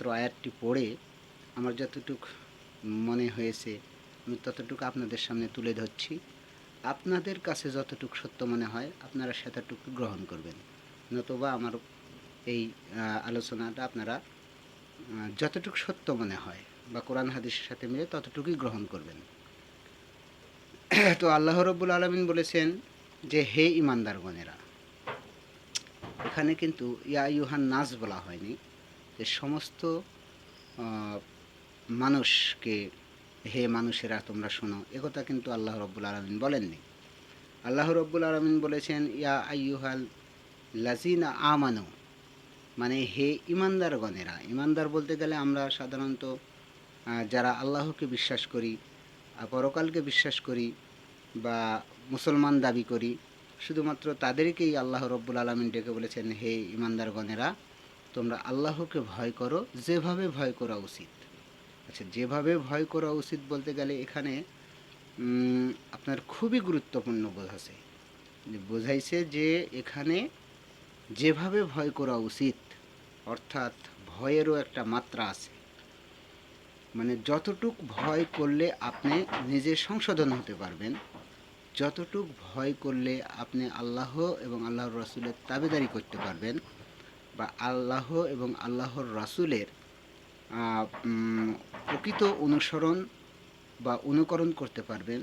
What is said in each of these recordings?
মাত্র আয়াতটি পড়ে আমার যতটুক মনে হয়েছে, আমি ততটুকু আপনাদের সামনে তুলে ধরছি। আপনাদের কাছে যতটুকু সত্য মনে হয়, আপনারা সেতটুকু গ্রহণ করবেন। নতুবা আমার এই আলোচনাটা আপনারা যতটুকু সত্য মনে হয় বা কোরআন হাদিসের সাথে মিলে ততটুকুই গ্রহণ করবেন। তো আল্লাহ রব্বুল আলমিন বলেছেন যে, হে ইমানদারগণেরা এখানে কিন্তু ইয়া ইউহান নাস বলা হয়নি। সমস্ত মানুষকে, হে মানুষেরা তোমরা শোনো একথা কিন্তু আল্লাহ রব্বুল আলমিন বলেননি। আল্লাহ রব্বুল আলমিন বলেছেন, ইয়া আইয়ুহাল লাজিনা আমানু। মানে হে ইমানদারগণেরা, ইমানদার বলতে গেলে আমরা সাধারণত যারা আল্লাহকে বিশ্বাস করি পরকালকে বিশ্বাস করি, বা মুসলমান দাবি করি, শুধুমাত্র তাদেরকেই আল্লাহ রব্বুল আলমিন ডেকে বলেছেন, হে ইমানদারগণেরা তোমরা আল্লাহকে ভয় করো, যেভাবে ভয় করা উচিত। আচ্ছা যেভাবে ভয় করা উচিত বলতে গেলে এখানে আপনার খুবই গুরুত্বপূর্ণ বোঝাছে বোঝাইছে যে এখানে যেভাবে ভয় করা উচিত, অর্থাৎ ভয়েরও একটা মাত্রা আছে। মানে যতটুক ভয় করলে আপনি নিজে সংশোধন হতে পারবেন, যতটুক ভয় করলে আপনি আল্লাহ এবং আল্লাহর রসুলের তাবেদারি করতে পারবেন বা আল্লাহ এবং আল্লাহর রাসুলের প্রকৃত অনুসরণ বা অনুকরণ করতে পারবেন।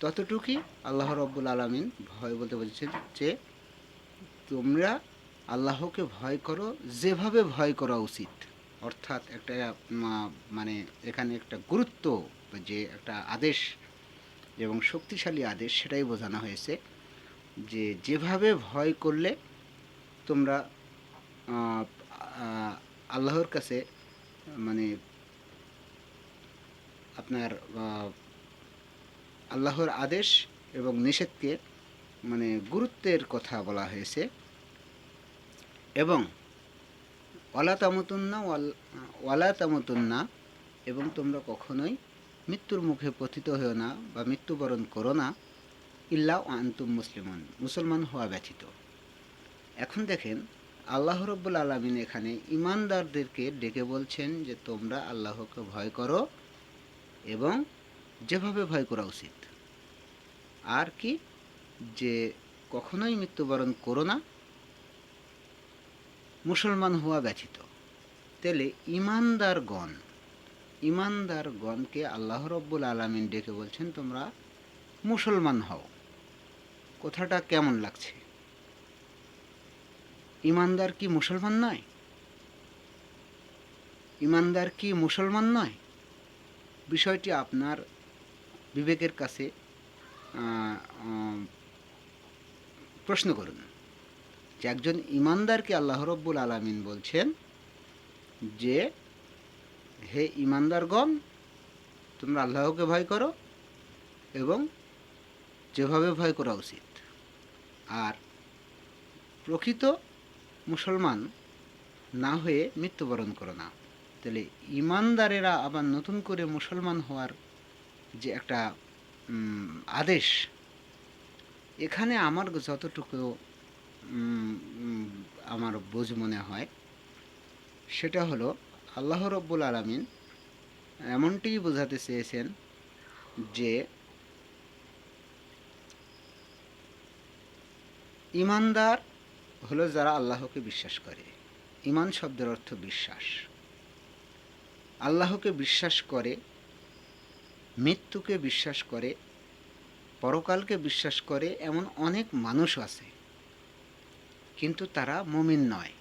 ততটুকুই আল্লাহ রব্বুল আলমিন ভয় বলতে বলছেন যে, তোমরা আল্লাহকে ভয় করো, যেভাবে ভয় করা উচিত। অর্থাৎ একটা মানে এখানে একটা গুরুত্ব যে একটা আদেশ এবং শক্তিশালী আদেশ, সেটাই বোঝানো হয়েছে যে, যেভাবে ভয় করলে তোমরা আল্লাহর কাছে মানে আপনার আল্লাহর আদেশ এবং নিষেধকে মানে গুরুত্বের কথা বলা হয়েছে। এবং ওয়ালা তামতুন্না ওয়াল- তামতুন্না, এবং তোমরা কখনোই মৃত্যুর মুখে পতিত হও না বা মৃত্যুবরণ করো না। ইল্লা আন্তুম মুসলিমান, মুসলমান হওয়া ব্যতীত। এখন দেখেন আল্লাহ রব্বুল আলমিন এখানে ইমানদারদেরকে ডেকে বলছেন যে তোমরা আল্লাহকে ভয় করো এবং যেভাবে ভয় করা উচিত। আর কি? যে কখনোই মৃত্যুবরণ করো না। মুসলমান হওয়া ব্যথিত। তাহলে ইমানদারগণ, ইমানদারগণকে আল্লাহ রব্বুল আলমিন ডেকে বলছেন, তোমরা মুসলমান হও। কথাটা কেমন লাগছে? ইমানদার কি মুসলমান নয়? ইমানদার কি মুসলমান নয়? বিষয়টি আপনার বিবেকের কাছে প্রশ্ন করুন। যে একজন ইমানদারকে আল্লাহ রব্বুল আলমিন বলছেন যে, হে ইমানদারগণ, তোমরা আল্লাহকে ভয় করো এবং যেভাবে ভয় করা উচিত। আর প্রকৃত মুসলমান না হয়ে মৃত্যুবরণ করো না। তাহলে ইমানদারেরা আবার নতুন করে মুসলমান হওয়ার যে একটা আদেশ, এখানে আমার যতটুকু আমার বোঝ মনে হয়, সেটা হলো আল্লাহ রব্বুল আলমিন এমনটিই বোঝাতে চেয়েছেন যে ইমানদার হলো যারা আল্লাহকে বিশ্বাস করে। ইমান শব্দের অর্থ বিশ্বাস। আল্লাহকে বিশ্বাস করে, মৃত্যুকে বিশ্বাস করে, পরকালকে বিশ্বাস করে এমন অনেক মানুষ আছে। কিন্তু তারা মমিন নয়।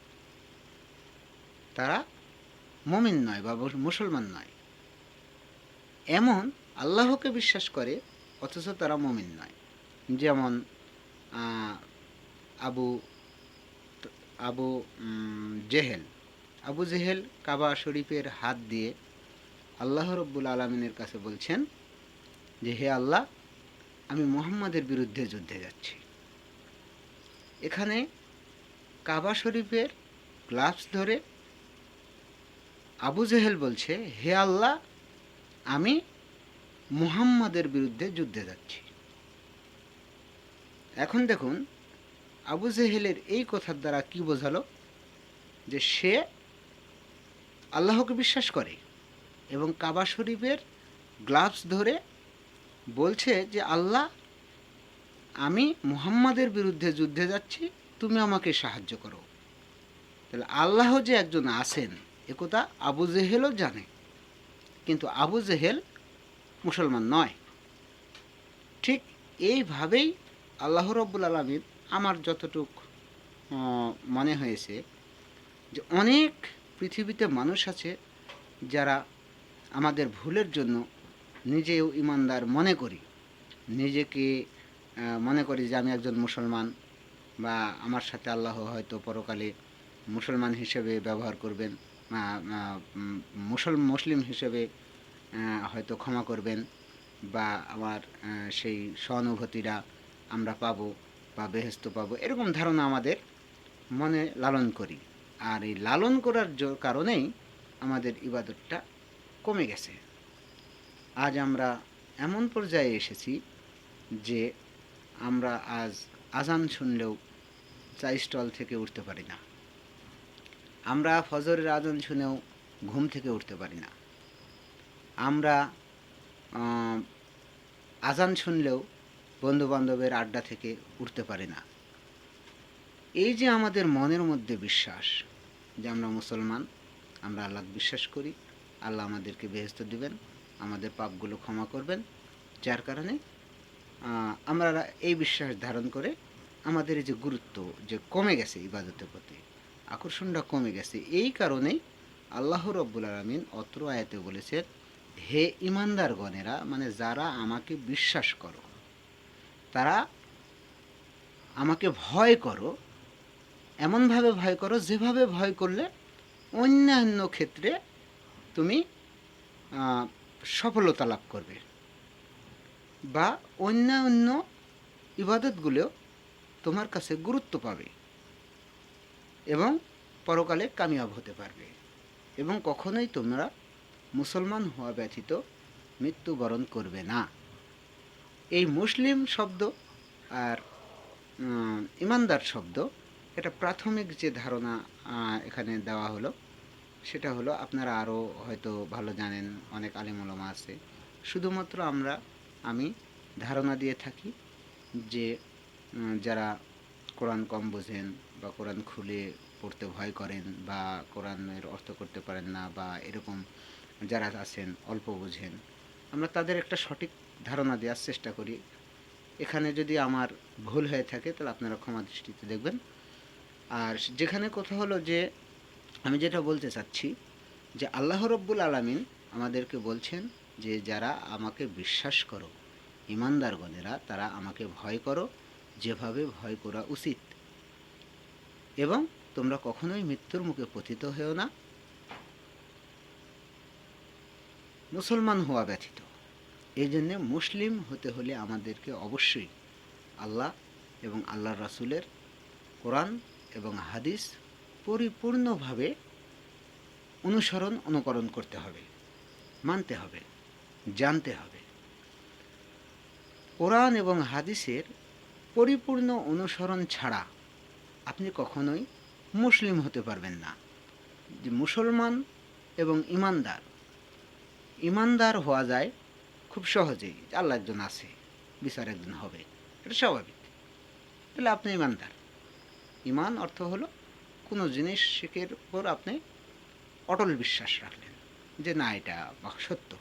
তারা মমিন নয় বা মুসলমান নয়। এমন আল্লাহকে বিশ্বাস করে, অথচ তারা মমিন নয়। যেমন আবু আবু জেহেল। আবু জেহেল কাবা শরীফের হাত দিয়ে আল্লাহ রব্বুল আলমিনের কাছে বলছেন যে, হে আল্লাহ, আমি মোহাম্মদের বিরুদ্ধে যুদ্ধে যাচ্ছি। এখানে কাবা শরীফের গ্লাভস ধরে আবু জেহেল বলছে, হে আল্লাহ, আমি মুহাম্মাদের বিরুদ্ধে যুদ্ধে যাচ্ছি। এখন দেখুন আবু জেহেলের এই কথার দ্বারা কি বোঝালো? যে সে আল্লাহকে বিশ্বাস করে এবং কাবা শরীফের গ্লাভস ধরে বলছে যে, আল্লাহ, আমি মুহাম্মাদের বিরুদ্ধে যুদ্ধে যাচ্ছি, তুমি আমাকে সাহায্য করো। তাহলে আল্লাহ যে একজন আছেন একথা আবু জেহেলও জানে। কিন্তু আবু জেহেল মুসলমান নয়। ঠিক এইভাবেই আল্লাহ রব্বুল আলমিন আমার যতটুক মনে হয়েছে যে অনেক পৃথিবীতে মানুষ আছে যারা আমাদের ভুলের জন্য নিজেও ইমানদার মনে করি। নিজেকে মনে করি যে আমি একজন মুসলমান বা আমার সাথে আল্লাহ হয়তো পরকালে মুসলমান হিসেবে ব্যবহার করবেন মুসল, মুসলিম হিসেবে হয়তো ক্ষমা করবেন বা আমার সেই সহানুভূতিরা আমরা পাবো। বা বেহেস্ত পাবো, এরকম ধারণা আমাদের মনে লালন করি। আর এই লালন করার কারণেই আমাদের ইবাদতটা কমে গেছে। আজ আমরা এমন পর্যায়ে এসেছি যে আমরা আজ আজান শুনলেও চা স্টল থেকে উঠতে পারি না। আমরা ফজরের আজান শুনেও ঘুম থেকে উঠতে পারি না। আমরা আজান শুনলেও বন্ধু বান্ধবের আড্ডা থেকে উঠতে পারি না। এই যে আমাদের মনের মধ্যে বিশ্বাস যে আমরা মুসলমান, আমরা আল্লাহ বিশ্বাস করি, আল্লাহ আমাদেরকে বেহেস্ত দিবেন, আমাদের পাপগুলো ক্ষমা করবেন, যার কারণে আমরা এই বিশ্বাস ধারণ করে আমাদের এই যে গুরুত্ব যে কমে গেছে ইবাদতের প্রতি, আকর্ষণটা কমে গেছে। এই কারণেই আল্লাহ রব্বুল আলমিন অত্র আয়াতে বলেছেন, হে ইমানদারগণেরা মানে যারা আমাকে বিশ্বাস করো তারা আমাকে ভয় করো, এমনভাবে ভয় করো যেভাবে ভয় করলে অন্যান্য ক্ষেত্রে তুমি সফলতা লাভ করবে। বা অন্যান্য ইবাদতগুলো তোমার কাছে গুরুত্ব পাবে এবং পরকালে কামিয়াব হতে পারবে এবং কখনোই তোমরা মুসলমান হওয়া ব্যতীত মৃত্যুবরণ করবে না। এই মুসলিম শব্দ আর ইমানদার শব্দ, এটা প্রাথমিক যে ধারণা এখানে দেওয়া হলো, সেটা হলো আপনারা আরও হয়তো ভালো জানেন, অনেক আলিমুলমা আছে। শুধুমাত্র আমরা, আমি ধারণা দিয়ে থাকি যে যারা কোরআন কম বোঝেন বা কোরআন খুলে পড়তে ভয় করেন বা কোরআনের অর্থ করতে পারেন না বা এরকম যারা আছেন, অল্প বোঝেন, আমরা তাদের একটা সঠিক ধারণা দেওয়ার চেষ্টা করি। এখানে যদি আমার ভুল হয়ে থাকে, তাহলে আপনারা ক্ষমা দৃষ্টিতে দেখবেন। আর যেখানে কথা হলো যে, আমি যেটা বলতে চাচ্ছি, যে আল্লাহ রব্বুল আলামিন আমাদেরকে বলছেন যে, যারা আমাকে বিশ্বাস করো ইমানদারগণেরা তারা আমাকে ভয় করো, যেভাবে ভয় করা উচিত। এবং তোমরা কখনোই মৃত্যুর মুখে পতিত হয়েও না। মুসলমান হওয়া ব্যতীত। এই জন্যে মুসলিম হতে হলে আমাদেরকে অবশ্যই আল্লাহ এবং আল্লাহ রাসুলের কোরআন এবং হাদিস পরিপূর্ণভাবে অনুসরণ, অনুকরণ করতে হবে, মানতে হবে, জানতে হবে। কোরআন এবং হাদিসের পরিপূর্ণ অনুসরণ ছাড়া আপনি কখনোই মুসলিম হতে পারবেন না। যে মুসলমান এবং ইমানদার ইমানদার হওয়া যায় খুব সহজেই আল্লাহ একজন আছে বিচার একজন হবে, এটা স্বাভাবিক। তাহলে আপনি ইমানদার। ইমান অর্থ হলো কোনো জিনিস শিখের উপর আপনি অটল বিশ্বাস রাখলেন যে না, এটা সত্য।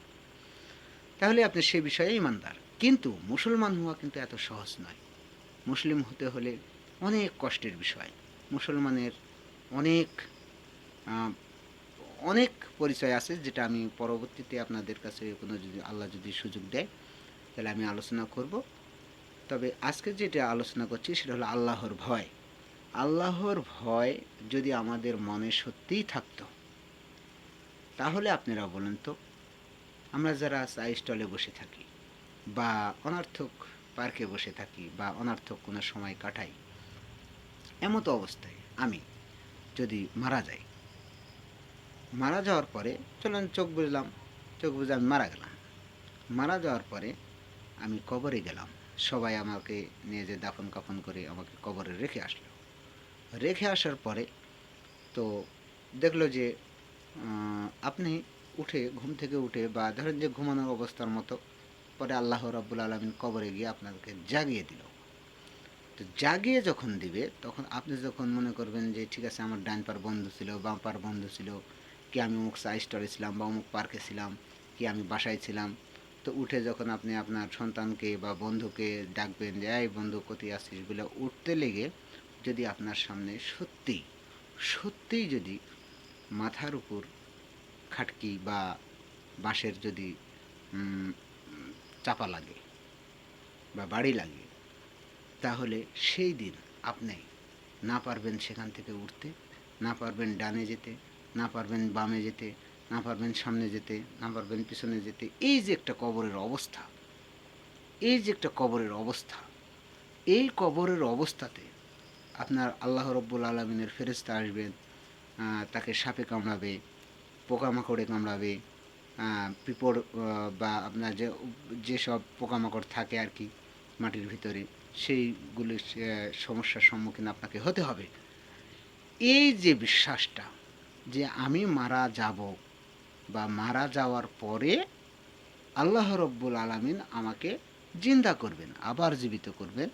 তাহলে আপনি সে বিষয়ে ইমানদার। কিন্তু মুসলমান হওয়া কিন্তু এত সহজ নয়। মুসলিম হতে হলে অনেক কষ্টের বিষয়। মুসলমানের অনেক অনেক পরিচয় আছে যেটা আমি পরবর্তীতে আপনাদের কাছে কোনো যদি আল্লাহ যদি সুযোগ দেয়, তাহলে আমি আলোচনা করব। তবে আজকে যেটা আলোচনা করছি সেটা হলো আল্লাহর ভয়। আল্লাহর ভয় যদি আমাদের মনে সত্যিই থাকতো, তাহলে আপনারা বলুন তো, আমরা যারা চা স্টলে বসে থাকি বা অনার্থক পার্কে বসে থাকি বা অনার্থক কোনো সময় কাটাই, এমতো অবস্থায় আমি যদি মারা যাই মারা যাওয়ার পরে, চলুন চোখ বুঝলাম চোখ বুঝে আমি মারা গেলাম। মারা যাওয়ার পরে আমি কবরে গেলাম। সবাই আমাকে নিয়ে যে দাফন কাফন করে আমাকে কবরে রেখে আসলো। রেখে আসার পরে তো দেখল যে আপনি উঠে, ঘুম থেকে উঠে বা ধরেন যে ঘুমানোর অবস্থার মতো পরে আল্লাহ রাব্বুল আলমিন কবরে গিয়ে আপনাকে জাগিয়ে দিল। তো জাগিয়ে যখন দিবে, তখন আপনি যখন মনে করবেন যে, ঠিক আছে, আমার ডান পার বন্ধু ছিল, বাম পার বন্ধু ছিল কি আমি অমুক চা স্টোরে ছিলাম বা অমুক পার্কে ছিলাম, কি আমি বাসায় ছিলাম, তো উঠে যখন আপনি আপনার সন্তানকে বা বন্ধুকে ডাকবেন যে, এই বন্ধু, কোথায় আসছিস বলে উঠতে লেগে যদি আপনার সামনে সত্যি সত্যিই যদি মাথার উপর খাটকি বা বাঁশের যদি চাপা লাগে বা বাড়ি লাগে, তাহলে সেই দিন আপনি না পারবেন সেখান থেকে উঠতে, না পারবেন ডানে যেতে না পারবেন বামে যেতে না পারবেন সামনে যেতে না পারবেন পিছনে যেতে এই যে একটা কবরের অবস্থা এই যে একটা কবরের অবস্থা এই কবরের অবস্থাতে আপনার আল্লাহ রব্বুল আলমিনের ফেরেস্তা আসবেন তাকে সাপে কামড়াবে পোকামাকড়ে কামড়াবে পিঁপড় বা আপনার যে যেসব পোকামাকড় থাকে আর কি মাটির ভিতরে সেইগুলির আহ, সমস্যার সম্মুখীন আপনাকে হতে হবে। এই যে বিশ্বাসটা যে আমি মারা যাব বা মারা যাওয়ার পরে আল্লাহ রব্বুল আলামিন আমাকে জিন্দা করবেন, আবার জীবিত করবেন।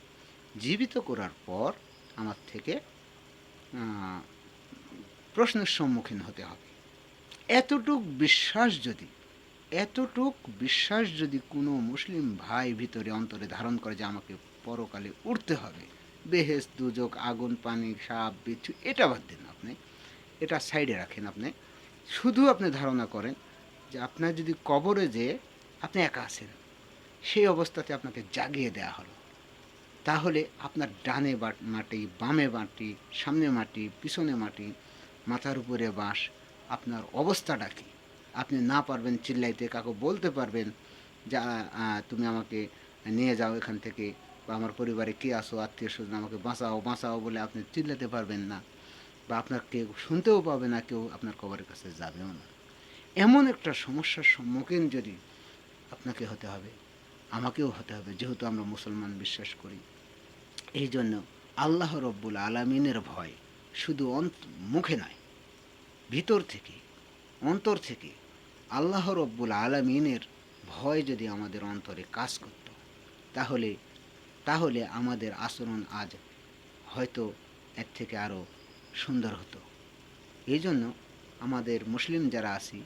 জীবিত করার পর আমার থেকে প্রশ্নের সম্মুখীন হতে হবে। এতটুক বিশ্বাস যদি, এতটুক বিশ্বাস যদি কোনো মুসলিম ভাই ভিতরে, অন্তরে ধারণ করে যে আমাকে পরকালে উঠতে হবে বেহেস দুজক, আগুন, পানি, সাপ, বিচ্ছু, এটা বাদ দিন আপনি। এটা সাইডে রাখেন আপনি। শুধু আপনি ধারণা করেন যে আপনার যদি কবরে যে আপনি একা আছেন, সেই অবস্থাতে আপনাকে জাগিয়ে দেওয়া হলো। তাহলে আপনার ডানে মাটি, বামে মাটি, সামনে মাটি, পিছনে মাটি, মাথার উপরে বাঁশ, আপনার অবস্থাটা কী? আপনি না পারবেন চিল্লাইতে কাকু বলতে পারবেন যে তুমি আমাকে নিয়ে যাও এখান থেকে, বা আমার পরিবারে কে আসো আত্মীয় স্বজন, আমাকে বাঁচাও বাঁচাও বলে আপনি চিল্লাতে পারবেন না। বা আপনার কেউ শুনতেও পাবে না, কেউ আপনার কবরের কাছে যাবেও না। এমন একটা সমস্যার সম্মুখীন যদি আপনাকে হতে হবে, আমাকেও হতে হবে, যেহেতু আমরা মুসলমান বিশ্বাস করি। এই জন্য আল্লাহ রব্বুল আলমিনের ভয় শুধু অন্ত, মুখে নয়, ভিতর থেকে, অন্তর থেকে আল্লাহ রব্বুল আলমিনের ভয় যদি আমাদের অন্তরে কাজ করত, তাহলে তাহলে আমাদের আচরণ আজ হয়তো এর থেকে আরও সুন্দর হতো। এই জন্য আমাদের মুসলিম যারা আছি